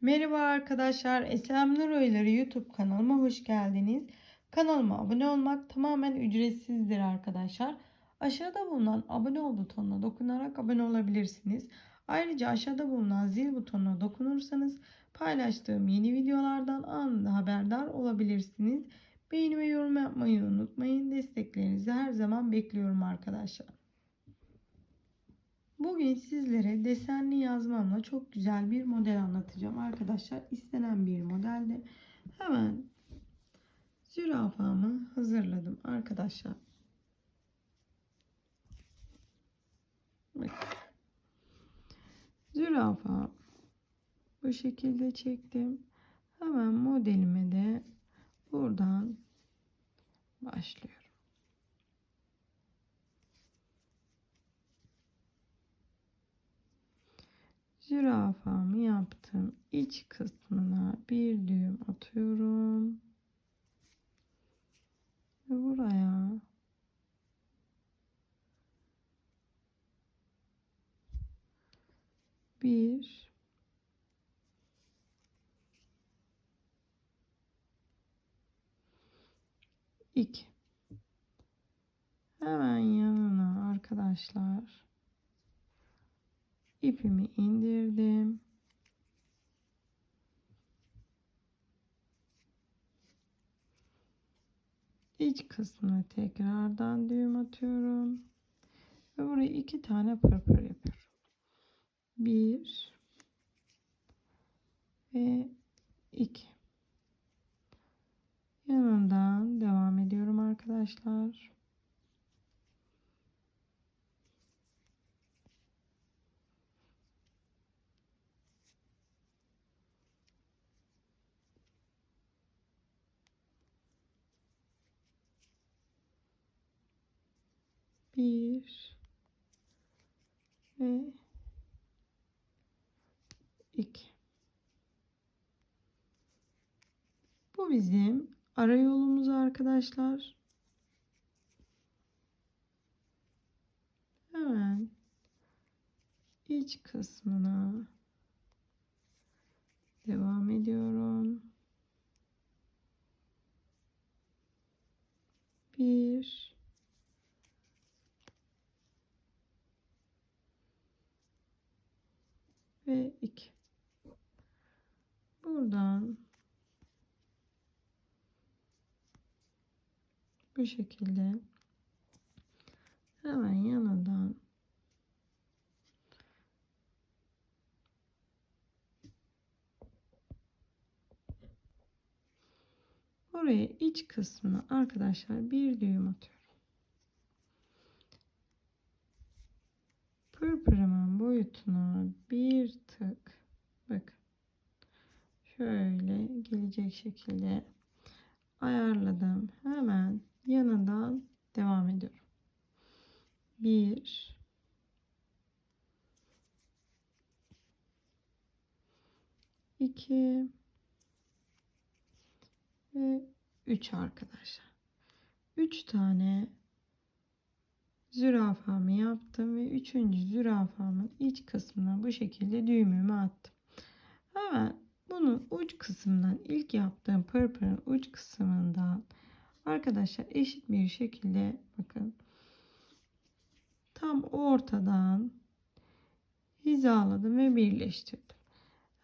Merhaba arkadaşlar, Esem Nur Oyları YouTube kanalıma hoş geldiniz. Kanalıma abone olmak tamamen ücretsizdir arkadaşlar. Aşağıda bulunan abone ol butonuna dokunarak abone olabilirsiniz. Ayrıca aşağıda bulunan zil butonuna dokunursanız paylaştığım yeni videolardan anında haberdar olabilirsiniz. Beğeni ve yorum yapmayı unutmayın. Desteklerinizi her zaman bekliyorum arkadaşlar. Bugün sizlere desenli yazmamla çok güzel bir model anlatacağım arkadaşlar. İstenen bir modelde hemen zürafamı hazırladım arkadaşlar. Zürafa bu şekilde çektim. Hemen modelime de buradan başlıyorum. Zürafamı yaptım. İç kısmına bir düğüm atıyorum. Ve buraya bir iki hemen yanına arkadaşlar ipimi indirdim. İç kısmına tekrardan düğüm atıyorum. Ve buraya iki tane pırpır yapıyorum. Bir ve iki. Yanından devam ediyorum arkadaşlar. Bir ve iki. Bu bizim ara yolumuz arkadaşlar. Hemen iç kısmına devam ediyorum. Bir ve 2. Buradan bu şekilde hemen yanından Buraya iç kısmına arkadaşlar bir düğüm atıyorum. Pırpırımın boyutunu bir tık bakın şöyle gelecek şekilde ayarladım. Hemen yanından devam ediyorum. Bir iki ve üç arkadaşlar. Üç tane zürafamı yaptım ve üçüncü zürafamın iç kısmına bu şekilde düğümümü attım. Hemen bunun uç kısmından ilk yaptığım pırpırın uç kısmından arkadaşlar eşit bir şekilde bakın tam ortadan hizaladım ve birleştirdim.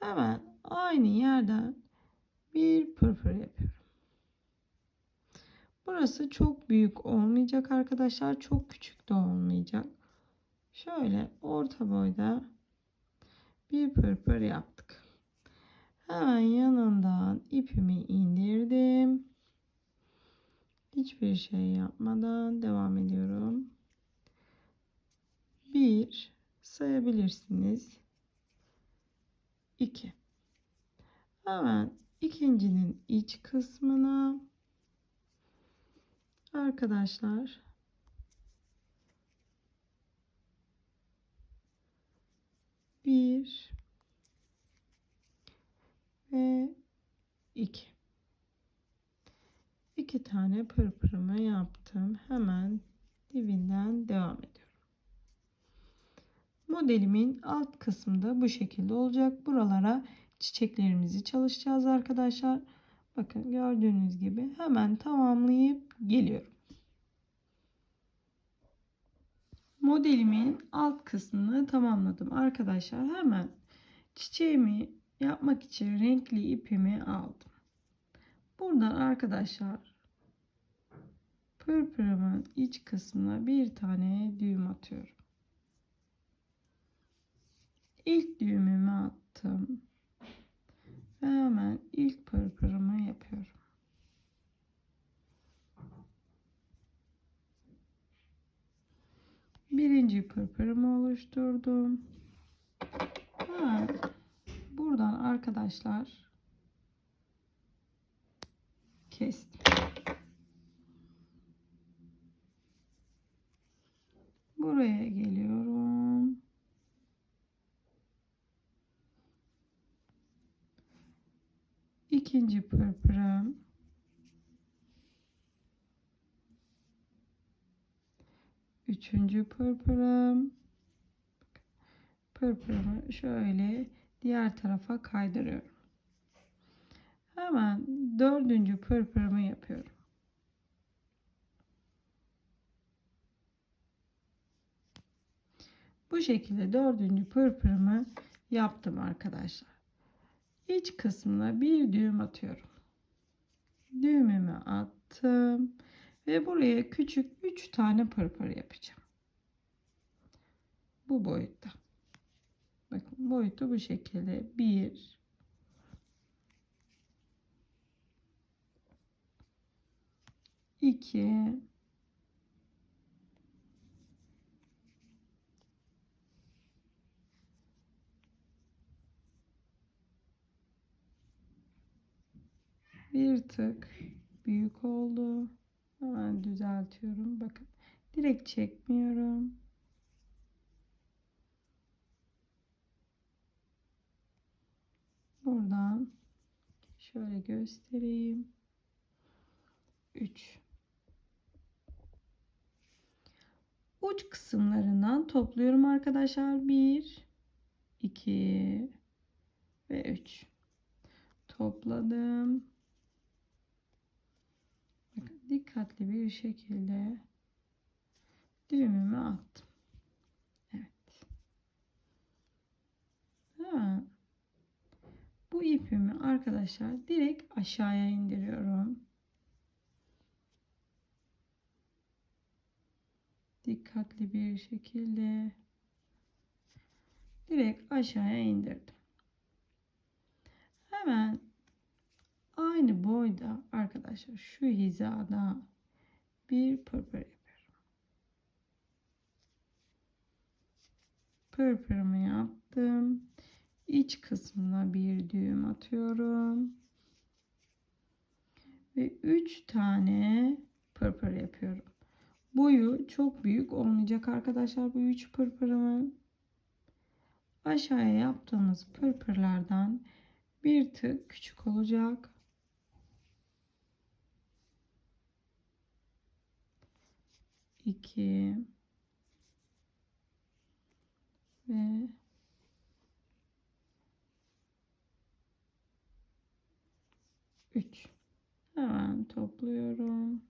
Hemen aynı yerden bir pırpır yapıyorum. Burası çok büyük olmayacak arkadaşlar. Çok küçük de olmayacak. Şöyle orta boyda bir pırpır yaptık. Hemen yanından ipimi indirdim. Hiçbir şey yapmadan devam ediyorum. Bir sayabilirsiniz. İki. Hemen ikincinin iç kısmına arkadaşlar. Bir. Ve iki. İki tane pırpırımı yaptım. Hemen dibinden devam ediyorum. Modelimin alt kısmında bu şekilde olacak. Buralara çiçeklerimizi çalışacağız arkadaşlar. Bakın gördüğünüz gibi hemen tamamlayıp geliyorum. Modelimin alt kısmını tamamladım arkadaşlar. Hemen çiçeğimi yapmak için renkli ipimi aldım. Buradan arkadaşlar pırpırımın iç kısmına bir tane düğüm atıyorum. İlk düğümümü attım. Ve hemen ilk pırpırımı yapıyorum. Birinci pırpırımı oluşturdum. Ha, buradan arkadaşlar kestim. Buraya geliyorum. İkinci pırpırım. Üçüncü pırpırım. Pırpırımı şöyle diğer tarafa kaydırıyorum. Hemen dördüncü pırpırımı yapıyorum. Bu şekilde dördüncü pırpırımı yaptım arkadaşlar. İç kısmına bir düğüm atıyorum. Düğümümü attım. Ve buraya küçük 3 tane pırpır yapacağım. Bu boyutta. Bakın boyutu bu şekilde. 1 2 bir tık büyük oldu. Hemen düzeltiyorum. Bakın direkt çekmiyorum. Buradan şöyle göstereyim. 3 Uç kısımlarından topluyorum arkadaşlar. 1 2 ve 3 topladım. Dikkatli bir şekilde düğümümü attım. Evet. Ha. Bu ipimi arkadaşlar direkt aşağıya indiriyorum. Dikkatli bir şekilde direkt aşağıya indirdim. Hemen aynı boyda arkadaşlar şu hizada bir pırpır yapıyorum. Pırpırımı yaptım. İç kısmına bir düğüm atıyorum. Ve 3 tane pırpır yapıyorum. Boyu çok büyük olmayacak arkadaşlar bu 3 pırpırımın. Aşağıya yaptığımız pırpırlardan bir tık küçük olacak. İki ve üç. Hemen topluyorum.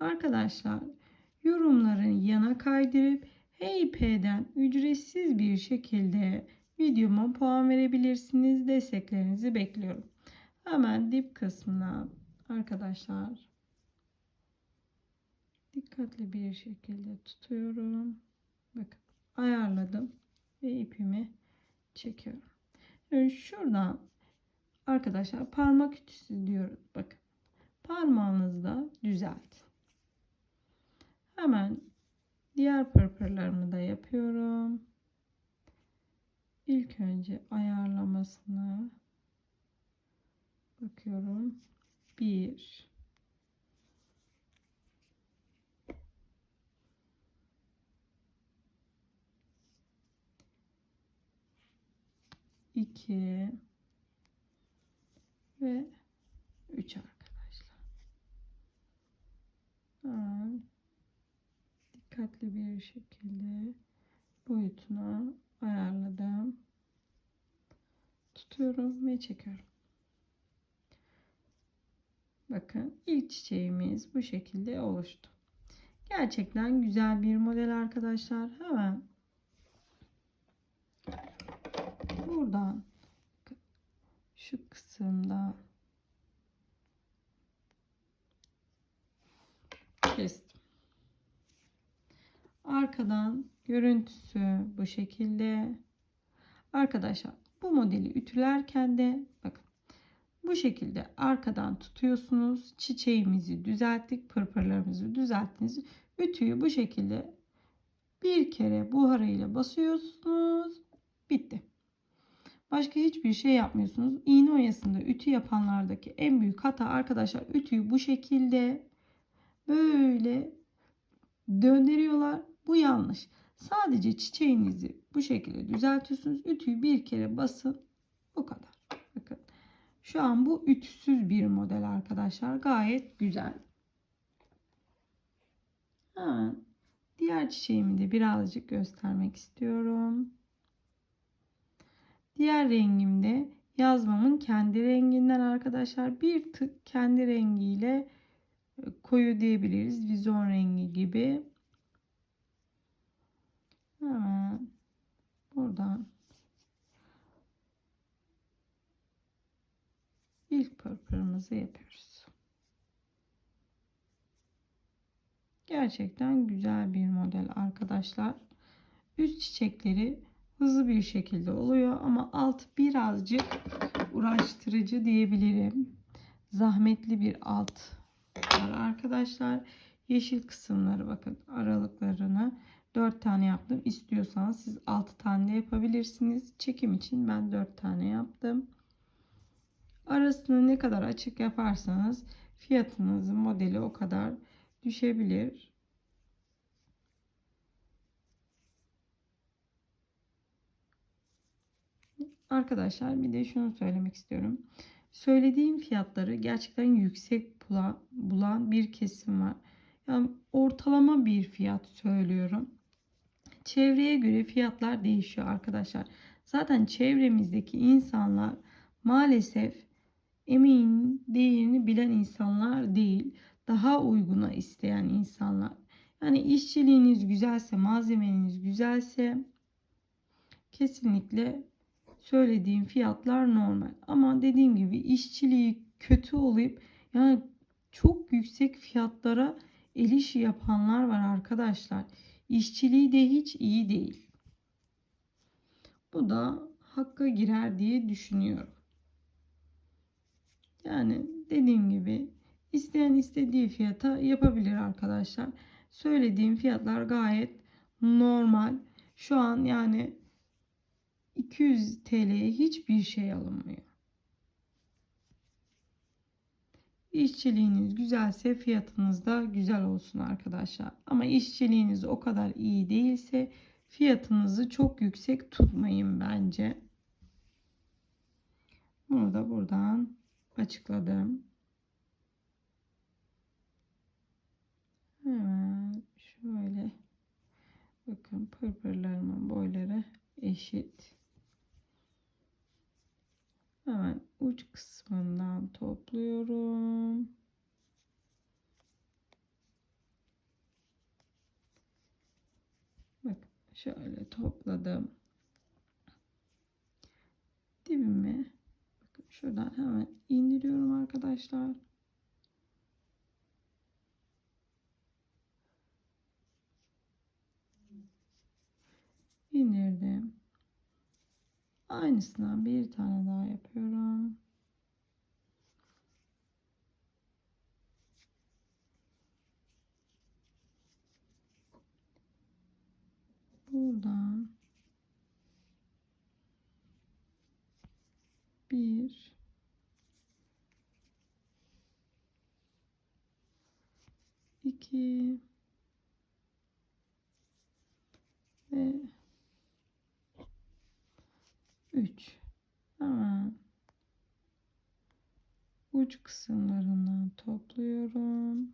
Arkadaşlar yorumların yana kaydırıp HeyP'den ücretsiz bir şekilde videoma puan verebilirsiniz. Desteklerinizi bekliyorum. Hemen dip kısmına arkadaşlar dikkatli bir şekilde tutuyorum. Bakın ayarladım ve ipimi çekiyorum. Şimdi şuradan arkadaşlar parmak ütüsü diyoruz. Bakın parmağınızla düzeltin. Hemen diğer pırpırlarımı da yapıyorum. İlk önce ayarlamasını bakıyorum. Bir iki ve üç arkadaşlar. Hemen dikkatli bir şekilde boyutunu ayarladım. Tutuyorum ve çekiyorum. Bakın ilk çiçeğimiz bu şekilde oluştu. Gerçekten güzel bir model arkadaşlar. Hemen buradan şu kısımda kestim. Arkadan görüntüsü bu şekilde. Arkadaşlar bu modeli ütülerken de bakın bu şekilde arkadan tutuyorsunuz. Çiçeğimizi düzelttik. Pırpırlarımızı düzelttiniz. Ütüyü bu şekilde bir kere buharıyla basıyorsunuz. Bitti. Başka hiçbir şey yapmıyorsunuz. İğne oyasında ütü yapanlardaki en büyük hata arkadaşlar ütüyü bu şekilde böyle döndürüyorlar. Bu yanlış. Sadece çiçeğinizi bu şekilde düzeltiyorsunuz. Ütüyü bir kere basın. Bu kadar. Şu an bu ütüsüz bir model arkadaşlar. Gayet güzel. Hemen diğer çiçeğimi de birazcık göstermek istiyorum. Diğer rengimde yazmamın kendi renginden arkadaşlar bir tık kendi rengiyle koyu diyebiliriz. Vizon rengi gibi. Hemen buradan ilk pırpırımızı yapıyoruz. Gerçekten güzel bir model arkadaşlar. Üst çiçekleri hızlı bir şekilde oluyor ama alt birazcık uğraştırıcı diyebilirim. Zahmetli bir alt var arkadaşlar. Yeşil kısımları bakın aralıklarını 4 tane yaptım. İstiyorsanız siz 6 tane de yapabilirsiniz. Çekim için ben 4 tane yaptım. Arasını ne kadar açık yaparsanız fiyatınızın modeli o kadar düşebilir. Arkadaşlar bir de şunu söylemek istiyorum. Söylediğim fiyatları gerçekten yüksek bulan, bir kesim var. Yani ortalama bir fiyat söylüyorum. Çevreye göre fiyatlar değişiyor arkadaşlar. Zaten çevremizdeki insanlar maalesef emeğin değerini bilen insanlar değil. Daha uyguna isteyen insanlar. Yani işçiliğiniz güzelse, malzemeniz güzelse kesinlikle söylediğim fiyatlar normal. Ama dediğim gibi işçiliği kötü olup yani çok yüksek fiyatlara el işi yapanlar var arkadaşlar. İşçiliği de hiç iyi değil. Bu da hakka girer diye düşünüyorum. Yani dediğim gibi isteyen istediği fiyata yapabilir arkadaşlar. Söylediğim fiyatlar gayet normal. Şu an yani 200 TL'ye hiçbir şey alınmıyor. İşçiliğiniz güzelse fiyatınız da güzel olsun arkadaşlar. Ama işçiliğiniz o kadar iyi değilse fiyatınızı çok yüksek tutmayın bence. Bunu da buradan açıkladım. Hemen şöyle bakın pırpırlarımın boyları eşit. Hemen uç kısmından topluyorum. Bak şöyle topladım. Bakın şuradan hemen indiriyorum arkadaşlar. indirdim. Aynısından bir tane daha yapıyorum. Buradan bir iki ve 3 hemen uç kısımlarından topluyorum.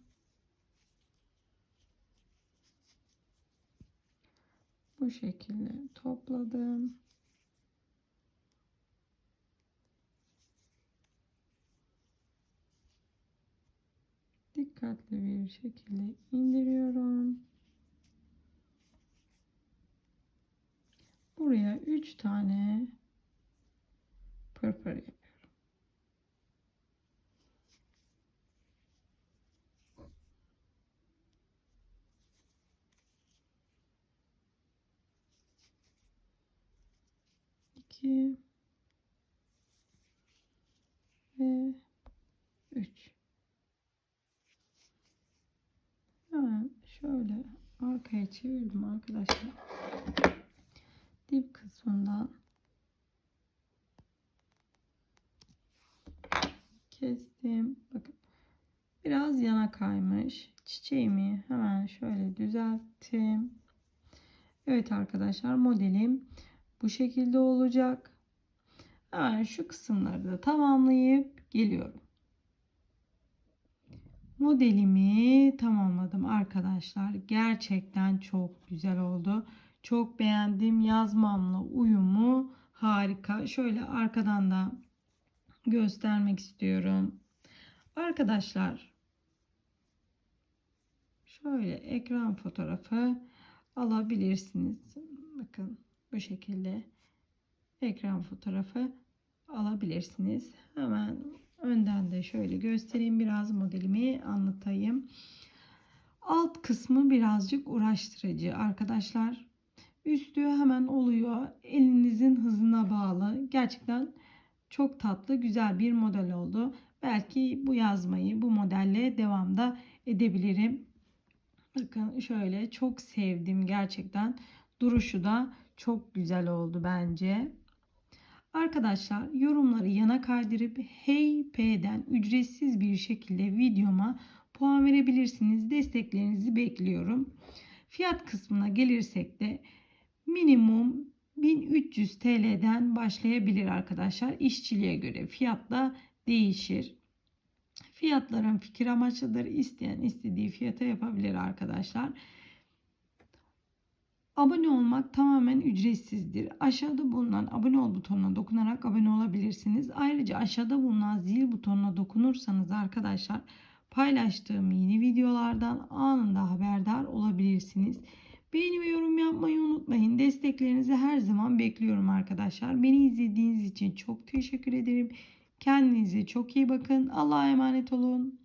Bu şekilde topladım. Dikkatli bir şekilde indiriyorum. Buraya 3 tane pırpır yapıyorum. İki ve üç. Hemen şöyle arkaya çevirdim arkadaşlar. Dip kısmından kestim. Bakın biraz yana kaymış. Çiçeğimi hemen şöyle düzelttim. Evet arkadaşlar modelim bu şekilde olacak. Hemen şu kısımları da tamamlayıp geliyorum. Modelimi tamamladım arkadaşlar. Gerçekten çok güzel oldu. Çok beğendim. Yazmamla uyumu harika. Şöyle arkadan da göstermek istiyorum. Arkadaşlar şöyle ekran fotoğrafı alabilirsiniz. Bakın bu şekilde ekran fotoğrafı alabilirsiniz. Hemen önden de şöyle göstereyim biraz modelimi anlatayım. Alt kısmı birazcık uğraştırıcı arkadaşlar. Üstü hemen oluyor. Elinizin hızına bağlı. Gerçekten çok tatlı, güzel bir model oldu. Belki bu yazmayı bu modelle devamda edebilirim. Bakın şöyle çok sevdim gerçekten. Duruşu da çok güzel oldu bence. Arkadaşlar yorumları yana kaydırıp Hey P'den ücretsiz bir şekilde videoma puan verebilirsiniz. Desteklerinizi bekliyorum. Fiyat kısmına gelirsek de minimum 1300 TL'den başlayabilir arkadaşlar. İşçiliğe göre fiyat da değişir. Fiyatların fikir amaçlıdır. İsteyen istediği fiyata yapabilir arkadaşlar. Abone olmak tamamen ücretsizdir. Aşağıda bulunan abone ol butonuna dokunarak abone olabilirsiniz. Ayrıca aşağıda bulunan zil butonuna dokunursanız arkadaşlar paylaştığım yeni videolardan anında haberdar olabilirsiniz. Beğeni ve yorum yapmayı unutmayın. Desteklerinizi her zaman bekliyorum arkadaşlar. Beni izlediğiniz için çok teşekkür ederim. Kendinize çok iyi bakın. Allah'a emanet olun.